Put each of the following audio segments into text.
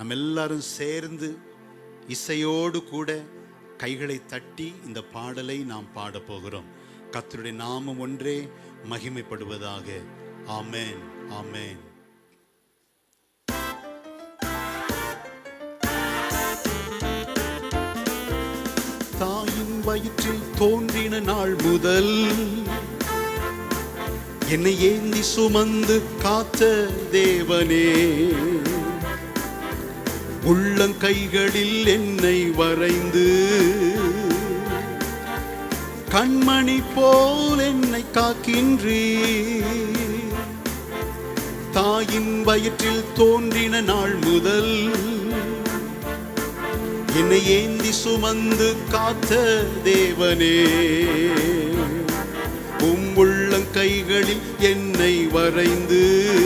நம்ம எல்லாரும் சேர்ந்து இசையோடு கூட கைகளை தட்டி இந்த பாடலை நாம் பாடப் போகிறோம். கர்த்தருடைய நாமம் ஒன்றே மகிமைப்படுவதாக. ஆமேன் ஆமேன். தாயின் வயிற்றில் தோன்றின நாள் முதல் என்னை ஏந்தி சுமந்து காத்த தேவனே. உள்ளங்கைகளில் என்னை வரைந்து. கண்மணி போல் என்னை காக்கின்றீ. தாயின் வயிற்றில் தோன்றின நாள் முதல் என்னை ஏந்தி சுமந்து காத்த தேவனே. உம் உள்ளங்கைகளில் என்னை வரைந்து.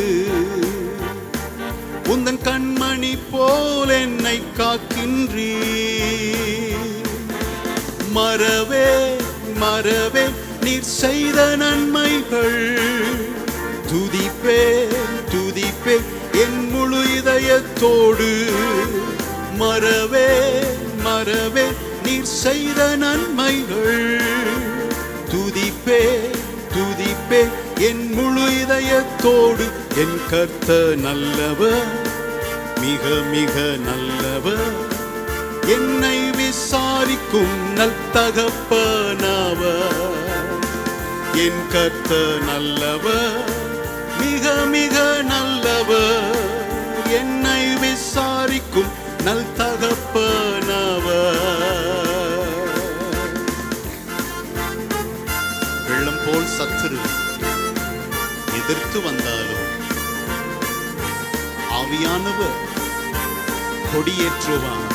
என்னை காக்கின்றீ. மறவே மறவே நீர் செய்த நன்மைகள். துதிப்பே துதிப்பே என் முழு இதயத்தோடு. மறவே மறவே நீர் செய்த நன்மைகள். துதிப்பே துதிப்பே என் முழு இதயத்தோடு. என் கர்த்த நல்லவர். மிக மிக நல்லவர். என்னை விசாரிக்கும் நல் தகப்பனவர். என் கத்த நல்லவர் மிக மிக நல்லவர். என்னை விசாரிக்கும் நல் தகப்பனவர். வெள்ளம் போல் சத்துரு எதிர்த்து வந்தாலும் ஆவியானவர் கொடியேற்றுவான்.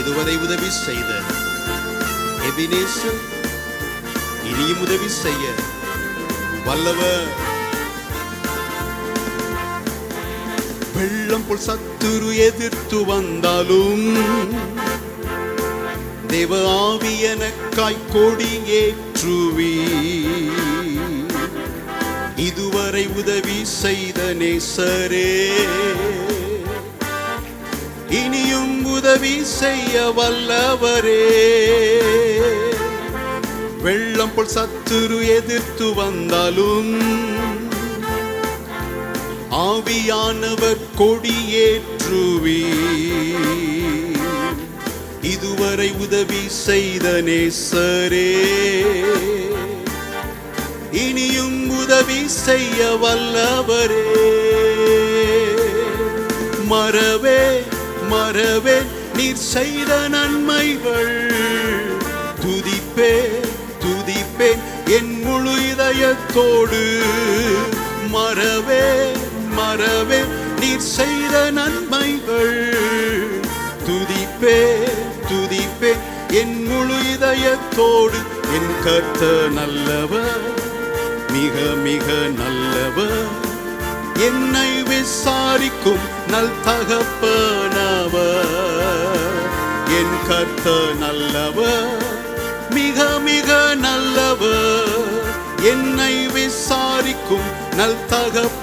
இதுவரை உதவி செய்த எபினேசர் இனியும் உதவி செய்ய வல்லவர். வெள்ளம் போல் சத்துரு எதிர்த்து வந்தாலும் தேவ ஆவி எனக்காய் கொடி ஏற்றுவி இதுவரை உதவி செய்த நேசரே இனியும் உதவி செய்ய வல்லவரே. வெள்ளம் போல் சத்துரு எதிர்த்து வந்தாலும் ஆவியானவர் கொடியேற்றுவி இதுவரை உதவி செய்த நேசரே இனியும் உதவி செய்ய வல்லவரே. மறவே மறவே நீர் செய்த நன்மைகள். துதிப்பேன் துதிப்பேன் என் முழு இதயத்தோடு. மறவே மறவே நீர் செய்த நன்மைகள். துதிப்பே துதிப்பே என் முழு இதயத்தோடு. என் கர்த்த நல்லவர் மிக மிக நல்லவர். என்னை விசாரிக்கும் நல் தகப்பனவர். என் கர்த்த நல்லவர் மிக மிக நல்லவர். என்னை விசாரிக்கும் நல் தகப்பனவர்.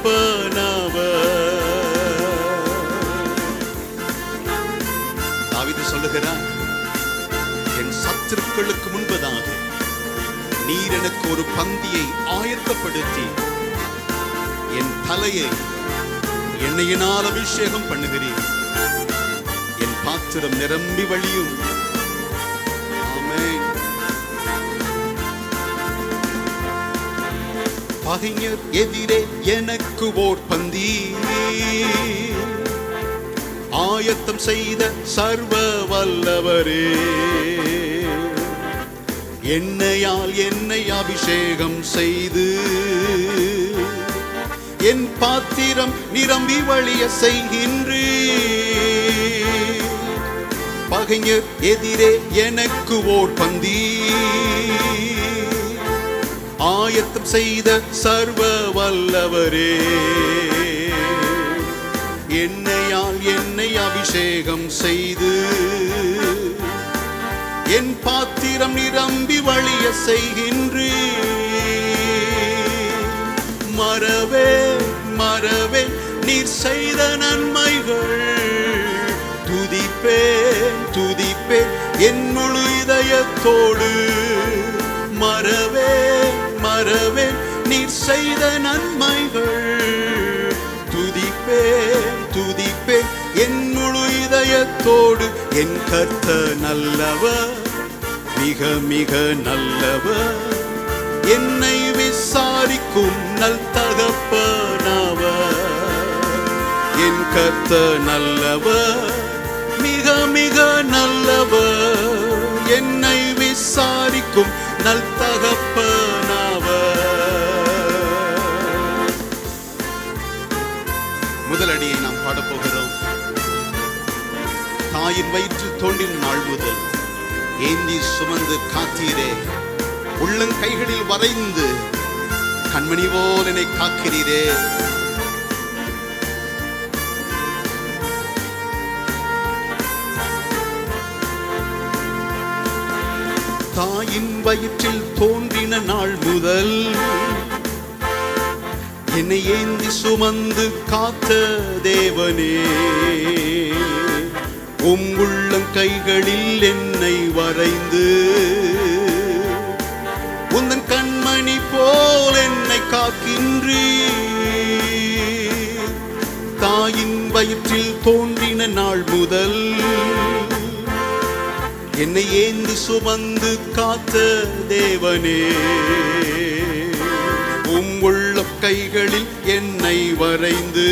தாவீது சொல்லுகிறார் என் சத்துருக்களுக்கு முன்பதாக நீர் எனக்கு ஒரு பந்தியை ஆயத்தப்படுத்தி என் தலையை என்னையினால் அபிஷேகம் பண்ணுகிறீர். என் பாத்திரம் நிரம்பி வழியும். பகைஞர் எதிரே எனக்கு ஓர் பந்தி ஆயத்தம் செய்த சர்வ வல்லவரே. என்னையால் என்னை அபிஷேகம் செய்து என் பாத்திரம் நிரம்பி வழிய செய்கின்றே. பகைஞர் எதிரே எனக்கு ஓர் பந்தி. ஆயத்தம் செய்த சர்வ வல்லவரே. என்னையால் என்னை அபிஷேகம் செய்து என் பாத்திரம் நிரம்பி வழிய செய்கின்றேன் மறவே மறவே நீர் செய்த நன்மைகள். துதிப்பேன் துதிப்பேன் என் முழு இதயத்தோடு. மறவே மறவே நீர் செய்த நன்மைகள். துதிப்பேன் துதிப்பேன் என் முழு இதயத்தோடு. என் கர்த்த நல்லவர் மிக மிக நல்லவர். என்னை விசாரிக்கும் நல் தகப்பனவர். என் கத்த நல்லவர் மிக மிக நல்லவர். என்னை விசாரிக்கும் நல் தகப்பனவர். முதலடியை நாம் பாடப்போகிறோம். தாயின் வயிற்று தோண்டின் நாள் முதல் ஏந்தி சுமந்து காத்தீரே. உள்ளங்கைகளில் வரைந்து கண்மணி போல் என்னை காக்கிறீரே. தாயின் வயிற்றில் தோன்றின நாள் முதல் என்னை ஏந்தி சுமந்து காத்த தேவனே. உங்குள்ளம் கைகளில் என்னை வரைந்து உந்தன் கண்மணி போல் என்னை காக்கின்றீ. தாயின் வயிற்றில் தோன்றின நாள் முதல் என்னை ஏந்து சுமந்து காத்த தேவனே. உங்குள்ள கைகளில் என்னை வரைந்து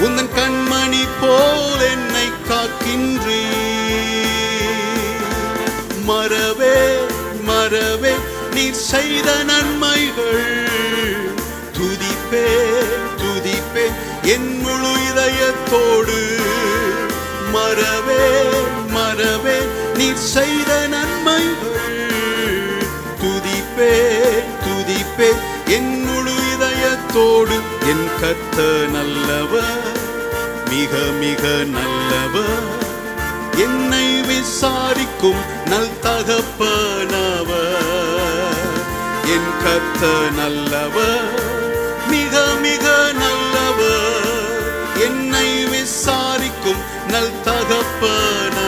உந்தன் கண்மணி போல் என்னை காக்கின்றீ. மரவே மறவே நீர் செய்த நன்மைகள். துதிப்பே துதிப்பே என் முழு இதயத்தோடு. மறவே மறவே நீர் செய்த நன்மைகள். துதிப்பே துதிப்பே என் முழு இதயத்தோடு. என் கத்த நல்லவர் மிக மிக நல்லவர். என்னை விசாரிக்கும் நல் தகப்பனவர். என் கத்த நல்லவர் மிக மிக நல்லவர். என்னை விசாரிக்கும் நல் தகப்பன